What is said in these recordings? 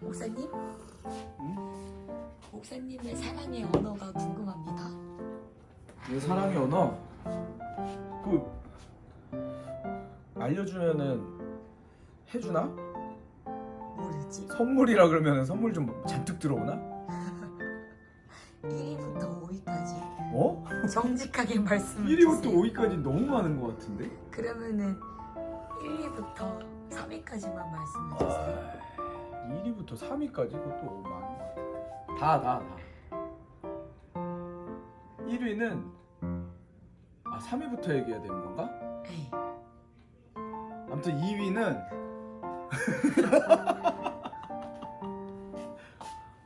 목사님? 응? 목사님의 사랑의 언어가 궁금합니다. 내 사랑의 언어 그 알려주면은 해주나? 모르지. 선물이라 그러면은 선물 좀 잔뜩 들어오나? 1위부터 5위까지 어? 정직하게 말씀해 1위부터 주세요. 5위까지 너무 많은 것 같은데? 그러면은 1위부터 3위까지만 말씀해 주세요. 1위부터 3위까지 그것도 많은 것 같아 다 다 다 1위는 아 3위부터 얘기해야 되는 건가? 에이, 아무튼 2위는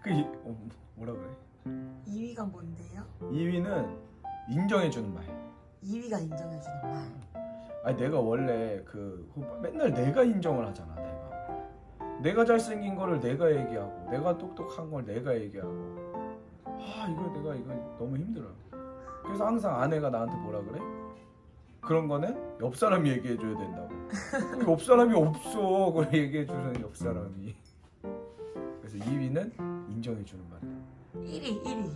그 이- 어, 뭐라 그래? 2위가 뭔데요? 2위는 인정해주는 말. 2위가 인정해주는 말. 아니 내가 원래 그 맨날 내가 인정을 하잖아. 내가 잘생긴 거를 내가 얘기하고 내가 똑똑한 걸 내가 얘기하고 아 이거 내가 이거 너무 힘들어. 그래서 항상 아내가 나한테 뭐라 그래? 그런 거는 옆 사람이 얘기해 줘야 된다고. 그옆 사람이 없어. 그걸 얘기해 주는 옆 사람이. 그래서 2위는 인정해 주는 말. 1위, 1위.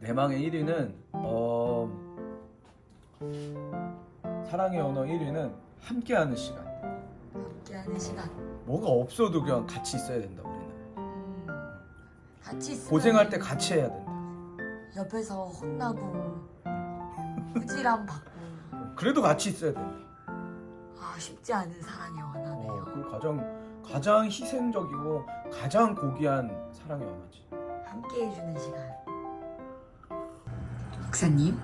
내 방의 1위는 어 사랑의 언어 1위는 함께하는 시간. 함께하는 시간. 뭐가 없어도 그냥 같이 있어야 된다 우리는. 음, 같이 있으면 고생할 때 같이 해야 된다. 옆에서 혼나고 부지람 받고 그래도 같이 있어야 된다. 아 쉽지 않은 사랑의 원하네요. 어, 그 가장 가장 희생적이고 가장 고귀한 사랑의 언어지. 함께 해주는 시간. 목사님,